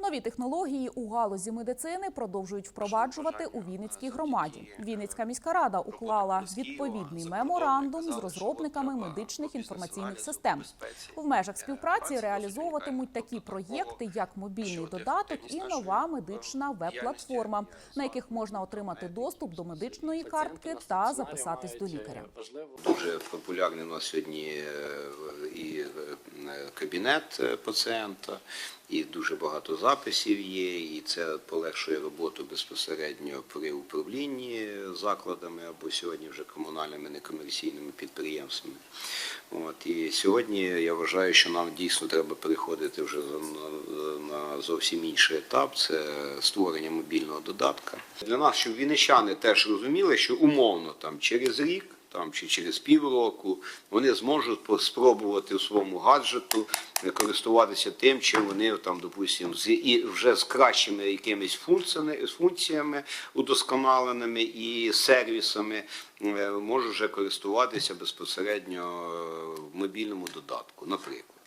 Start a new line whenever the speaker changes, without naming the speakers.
Нові технології у галузі медицини продовжують впроваджувати у Вінницькій громаді. Вінницька міська рада уклала відповідний меморандум з розробниками медичних інформаційних систем. В межах співпраці реалізовуватимуть такі проєкти, як мобільний додаток і нова медична веб-платформа, на яких можна отримати доступ до медичної картки та записатись до лікаря.
Дуже популярний у нас сьогодні е, і е, кабінет е, пацієнта, і дуже багато записів є, і це полегшує роботу безпосередньо при управлінні закладами або сьогодні вже комунальними некомерційними підприємствами. От і сьогодні я вважаю, що нам дійсно треба переходити вже на, зовсім інший етап. Це створення мобільного додатка. Для нас, щоб вінничани теж розуміли, що умовно там через рік там чи через півроку вони зможуть спробувати у своєму гаджету користуватися тим, чи вони там, допустимо, з і вже з кращими якимись функціями, функціями удосконаленими і сервісами е, можуть вже користуватися безпосередньо е, в мобільному додатку, наприклад.